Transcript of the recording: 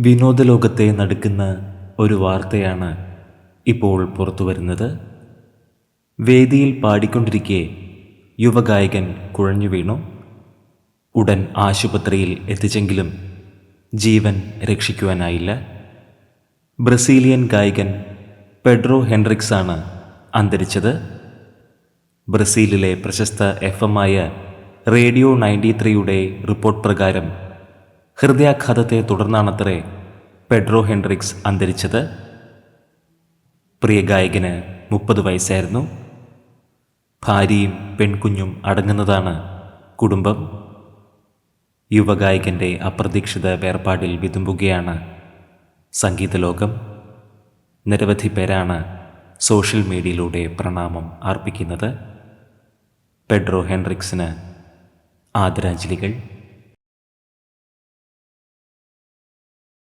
വിനോദലോകത്തെ നടുക്കുന്ന ഒരു വാർത്തയാണ് ഇപ്പോൾ പുറത്തു വരുന്നത്. വേദിയിൽ പാടിക്കൊണ്ടിരിക്കെ യുവഗായകൻ കുഴഞ്ഞു വീണു. ഉടൻ ആശുപത്രിയിൽ എത്തിച്ചെങ്കിലും ജീവൻ രക്ഷിക്കുവാനായില്ല. ബ്രസീലിയൻ ഗായകൻ പെഡ്രോ ഹെൻറിക്സ് ആണ് അന്തരിച്ചത്. ബ്രസീലിലെ പ്രശസ്ത എഫ് എം ആയ റേഡിയോ നയന്റി ത്രീയുടെ റിപ്പോർട്ട് പ്രകാരം ഹൃദയാഘാതത്തെ തുടർന്നാണത്രേ പെഡ്രോ ഹെൻഡ്രിക്സ് അന്തരിച്ചത്. പ്രിയ ഗായകന് മുപ്പത് വയസ്സായിരുന്നു. ഭാര്യയും പെൺകുഞ്ഞും അടങ്ങുന്നതാണ് കുടുംബം. യുവഗായകന്റെ അപ്രതീക്ഷിത വേർപാടിൽ വിതുമ്പുകയാണ് സംഗീതലോകം. നിരവധി പേരാണ് സോഷ്യൽ മീഡിയയിലൂടെ പ്രണാമം അർപ്പിക്കുന്നത്. പെഡ്രോ ഹെൻറിക്സിന് ആദരാഞ്ജലികൾ.